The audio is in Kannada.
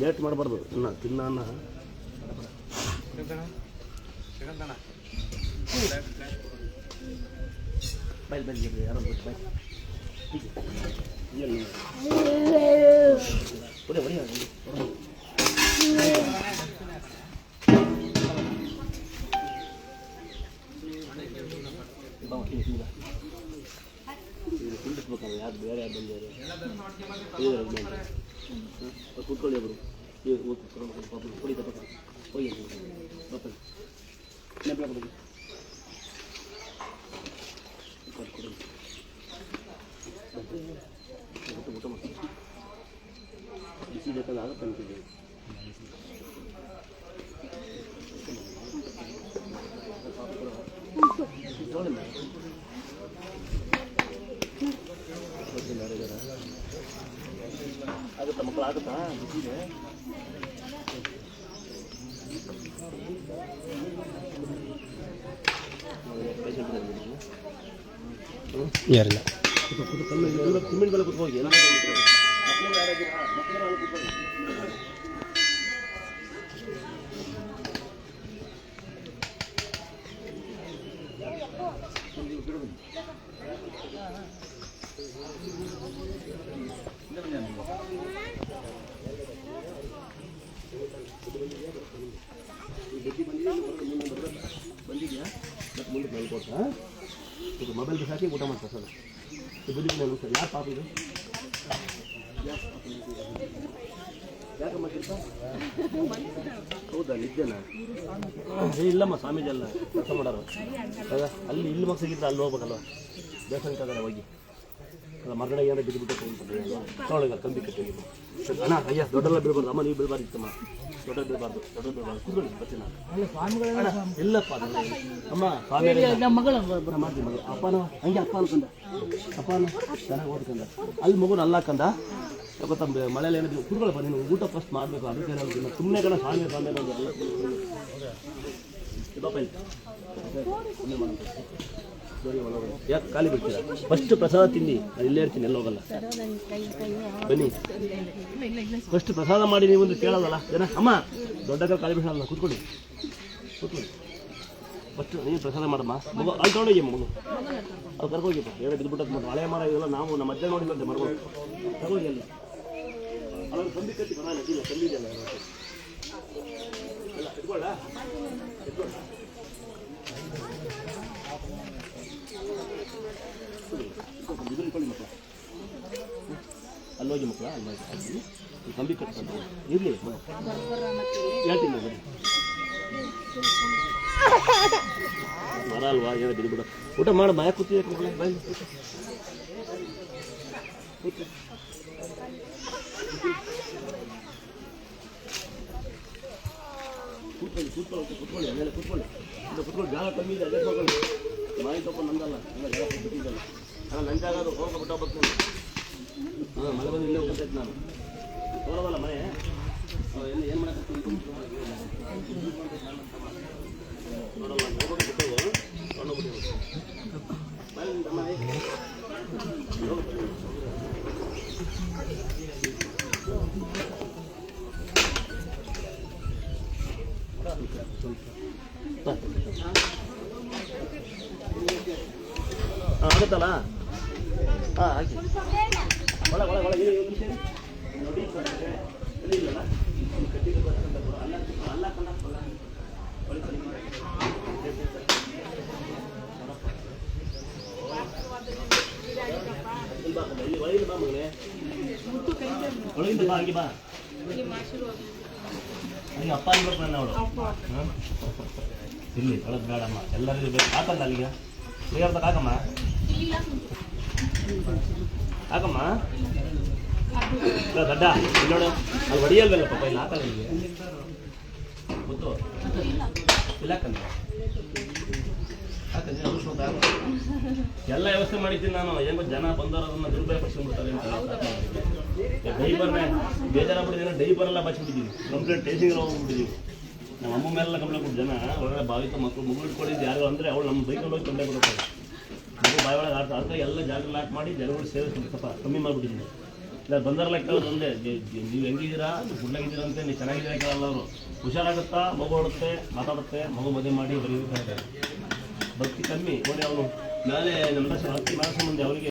ಲೇಟ್ ಮಾಡಬಾರ್ದು ಇನ್ನು ತಿನ್ನ ಅನ್ನ ಬೈಲ್ ಬೈಲ್ ಯಾರೋ ಬಿಟ್ಟು ಬೈ ಏನು ಹೊಡಿ ಹೊಡಿ ಯಾರು ಬೇರೆ ಯಾರು ಬಂದಿದ್ದಾರೆ ಇದ್ದಾರೆ ಯಜಮಾನ್ರು. ಹ್ಮ್. ಅವ್ರು ಕೂತ್ಕೊಳ್ಳಿ ಒಬ್ರು ನೀವು ಹೋಗಿ ಕೂತ್ಕೊಂಡು ಪಾಪ ಕೊಡಿ ತಪ್ಪ ಹೋಗಿ ಪಾಪ ನೆನಪು ಕೊಡಿ ಕೊಡಿ, ಕೊಡಿ. ಊಟ ಊಟ ಮಾಡ್ತೀನಿ ಬಿಸಿ ಬೇಕಾದ್ರೆ ಆಗುತ್ತೆ ಅಂತಿದ್ದೆ ನೋಡಿ ಮೇಡಮ್ ಆಗುತ್ತಾ ಮಕ್ಕಳು ಆಗುತ್ತಾ ಬಿಸಿದೆ ಯಾರಿಲ್ಲ ಸಿಮೆಂಟ್ ಮೇಲೆ ಕೂತ್ಕೋಗಿ ಎಲ್ಲ ಮಕ್ಕಳು ಯಾರಾಗಿಲ್ಲ ಮುಂದೆ ಇದು ಮೊಬೈಲ್ ಬಿಸಾಕಿ ಊಟ ಮಾಡ್ತಾರೆ ಸರ್. ಇದು ನಾನು ಸರ್. ಯಾರು ಪಾಪ ಇದು? ಹೌದಾ ಇಲ್ಲಮ್ಮ, ಸ್ವಾಮೀಜಿ ಅಲ್ಲ ಕೆಲಸ ಮಾಡೋರು. ಅಲ್ಲಿ ಇಲ್ಲಿ ಮಗ ಸಿಗಿದ್ರೆ ಅಲ್ಲಿ ಹೋಗ್ಬೇಕಲ್ವ? ದೇವಸ್ಥಾನಕ್ಕೆ ಹೋಗಿ. ಅಲ್ಲ ಮರಗಡೆ ಏನಾರ ಬಿದ್ದುಬಿಟ್ಟು ತೊಗೊಳಗ ಕಂಬಿ ಕಟ್ಟಿ ನೀವು ಅಣ್ಣ ಅಯ್ಯ ದೊಡ್ಡಲ್ಲ ಬೀಳ್ಬಾರ್ದು ಅಮ್ಮ ನೀವು ಬೀಳ್ಬಾರ್ದಿತ್ತಮ್ಮ ದೊಡ್ಡ ಬೀಳ್ಬಾರ್ದು ದೊಡ್ಡ ಬೀಳ್ಬಾರ್ದು. ಕೂತ್ಕೊಳ್ಳಿ ಬರ್ತೀನಿ ನಾನು. ಇಲ್ಲಪ್ಪ ಅಮ್ಮ ಸ್ವಾಮಿ ಮಾಡ್ತೀನಿ ಮಗಳು. ಅಪ್ಪನ ಹಂಗೆ ಅಪ್ಪ ಅನ್ಕೊಂಡ. ಅಪ್ಪನ ಚೆನ್ನಾಗಿ ಓದ್ಕೊಂಡ. ಅಲ್ಲಿ ಮಗುನ ಅಲ್ಲಾಕಂದ ಹಾಕಂದ ಗೊತ್ತಾ ಮಳೆಯಲ್ಲಿ ಏನಿದ್ರು ಕುಡ್ಕೊಳಪ್ಪ ನೀನು ಊಟ ಫಸ್ಟ್ ಮಾಡಬೇಕು ಅದಕ್ಕೆ ಏನಾದ್ರು ಸುಮ್ಮನೆ ಕಣ ಸ್ವಾಮಿ ಸ್ವಾಮಿ ಅನ್ನೋದು ಎಲ್ಲ ಇದಪ್ಪ ಇಲ್ಲ. ಯಾಕೆ ಖಾಲಿ ಬಿಡ್ತೀರಾ ಫಸ್ಟ್ ಪ್ರಸಾದ ತಿನ್ನಿ, ನಾನು ಇಲ್ಲೇ ಇರ್ತೀನಿ, ಎಲ್ಲ ಹೋಗಲ್ಲ. ಬನ್ನಿ. ಫಸ್ಟ್ ಪ್ರಸಾದ ಮಾಡಿ ನೀವು ಒಂದು ಕೇಳಲ್ಲ ಜನ, ಅಮ್ಮ, ದೊಡ್ಡ ಕಾಲ ಖಾಲಿ ಬಿಡಲ್ಲ ಕೂತ್ಕೊಳ್ಳಿ. ಕುತ್ಕೊಳ್ಳಿ. ಫಸ್ಟ್ ನೀವು ಪ್ರಸಾದ ಮಾಡಮ್ಮ. ಮಗು ಅಲ್ಲಿ ತಗೊಂಡೋಗಿ ಮಗು. ಅದು ಕರ್ಕೋಗಿಪ್ಪ ಬೇರೆ ಬಿದ್ದುಬಿಟ್ಟು ಮತ್ತು ಹಳೆ ಮರ ಇದೆಲ್ಲ ನಾವು ನಮ್ಮ ಅಜ್ಜ ನೋಡಿಲ್ಲಂತೆ ಮರಗಳು. ತಗೋಗಿ ಅಲ್ಲಿ ಅವಾಗ ಕಂಬಿ ಕಟ್ಟಿ ಇಲ್ಲ ಕಂಬಿ ಇದೆಯಲ್ಲ. ಇಟ್ಕೊಳ್ಳ ಇಟ್ಕೊಳ್ಳ ಇಟ್ಕೊಳ್ಳಿ ಮಕ್ಕಳು ಅಲ್ಲಿ ಕಂಬಿ ಕಟ್ಕೊಂಡು ಇರಲಿ ಹೇಳ್ತೀನಿ ನಾನು. ಮರ ಅಲ್ವಾ ಏನೋ ಬಿಡು ಊಟ ಮಾಡು ಮಾಯ ಕೂತಿದೆ ಮಕ್ಕಳ ಬಾಯ್ ಕೂತ್ಕೊಳ್ಳಿ ಕೂತ್ಕೊಳ್ಳಿ ಅಲ್ಲೆಲ್ಲ ಕೂತ್ಕೊಳ್ಳಿ ಇದು ಕೂತ್ಕೊಳ್ಳಿ ಜಾಗ ಕಮ್ಮಿ ಇದೆ, ಅದೇ ತಗೊಳ್ಳಿ ಮಾಯಿ ತಗೊಂಡು ನಂದಲ್ಲ, ಎಲ್ಲ ಜಾಗ ಬಿಟ್ಟಿದ್ದಲ್ಲ ಅಲ್ಲ ನನ್ನ ಜಾಗ ಅದು ಹೋಗ ಹೋಗ್ಬೇಕು ನಾನು ಹಾಂ ಮಳೆ ಬಂದು ಇಲ್ಲೇ ಹೋಗ್ತೈತೆ ನಾನು. ತೋರೋದಲ್ಲ ಮನೆ ಏನು ಏನು ಮಾಡಕ್ಕೆ ಆಗುತ್ತಲ್ಲ ಹಾಂ ಹಾಕಿ ಒಳ ಒಳ ಒಳ ಇರಿ, ಒಂದು ನಿಮಿಷ ಇರಿ. ನೋಡಿ ಎಲ್ಲಿ ಇಲ್ಲಲ್ಲ ಕಟ್ಟಿಗೆ ಬರ್ತಕ್ಕಂಥ ಕೊಡು. ಅಲ್ಲ ಅಲ್ಲ ಕಣ್ಣ ಅಲ್ಲ ಒಳಗೆ ಕಡಿಮೆ ಮಾಡಿ. ಇಲ್ಲಿ ಬಾ ಕಣ್ಣ, ಇಲ್ಲಿ ಒಳಗಿಂದ ಬಾ ಮಗನೇ ಒಳಗಿಂದ ಬಾ ಹಂಗೆ ಬಾ ಹಂಗೆ ಅಪ್ಪ ಅನ್ಬೇಕು ನನ್ನ ಅವಳು ಹಾಂ ಇಲ್ಲಿ ಒಳಗೆ ಬೇಡಮ್ಮ ಎಲ್ಲರಿಗೂ ಬೇಕು ಹಾಕಲ್ಲ ಅಲ್ಲಿಗೆ ಕ್ಲಿಯರ್ ತಗ ಹಾಕಮ್ಮ ಇಲ್ಲ ದಡ್ಡ ನೋಡು. ಅಲ್ಲಿ ಹೊಡಿಯಲ್ವಲ್ಲ ಪಾಪ, ಇಲ್ಲಿ ಹಾಕಲ್ಲ ಇಲ್ಲಿಗೆ ಗೊತ್ತು? ಇಲ್ಲ ಎಲ್ಲ ವ್ಯವಸ್ಥೆ ಮಾಡಿದ್ದೀನಿ ನಾನು. ಏನೋ ಜನ ಬಂದವರು ಅದನ್ನ ದುರ್ಬಲ ಪಡಿಸ್ಕೊಂಡ್ಬಿಡ್ತಾರೆ ಅಂತ ಡೈಬರ್ನೇ ಬೇಜಾರಾಗ್ಬಿಟ್ಟಿದ್ದೀನಿ ಡೈಬರ್ ಎಲ್ಲ ಬಚ್ಚಿಬಿಟ್ಟಿದ್ದೀವಿ ಕಂಪ್ಲೇಂಟ್ ಟೇಸಿಂಗ್ ಹೋಗ್ಬಿಟ್ಟಿದ್ದೀವಿ ನಮ್ಮ ಅಮ್ಮ ಮೇಲೆಲ್ಲ ಕಂಪ್ಲೇಂಟ್ ಕೊಟ್ಟು ಜನ, ಒಳಗಡೆ ಭಾವಿತ ಮಕ್ಕಳು ಮಗು ಇಟ್ಕೊಂಡಿದ್ದು ಯಾರು ಅಂದರೆ ಅವಳು ನಮ್ಮ ಬೈಕಲ್ಲಿ ಹೋಗಿ ಕಂಪ್ಲೇಂಟ್ ಕೊಡ್ತಾರೆ ಬಾಯಿ ಒಳಗೆ ಆಡ್ತಾ ಎಲ್ಲ ಜಾಗ ಲಾಟ್ ಮಾಡಿ ಜನಗಳು ಸೇವೆ ಸ್ವಲ್ಪ ಕಮ್ಮಿ ಮಾಡಿಬಿಟ್ಟಿದ್ದೀನಿ. ಇಲ್ಲ ಬಂದರಲ್ಲ ಕೇಳೋದು ಒಂದೇ ನೀವು ಹೆಂಗಿದ್ದೀರಾ? ನೀವು ಗುಡ್ಲಾಗಿದ್ದೀರಾ ಅಂತ ನೀವು ಚೆನ್ನಾಗಿದ್ದೀರಾ ಕೇಳಲ್ಲ ಅವರು. ಹುಷಾರಾಗುತ್ತಾ? ಮಗು ಓಡುತ್ತೆ, ಮಾತಾಡುತ್ತೆ, ಮಗು ಮದುವೆ ಮಾಡಿ ಬರೀ ಭಕ್ತಿ ಕಮ್ಮಿ. ನೋಡಿ ಅವನು. ನಾಳೆ ನಮ್ಮ ಭಕ್ತಿ ಮಾನಸ ಮುಂದೆ ಅವರಿಗೆ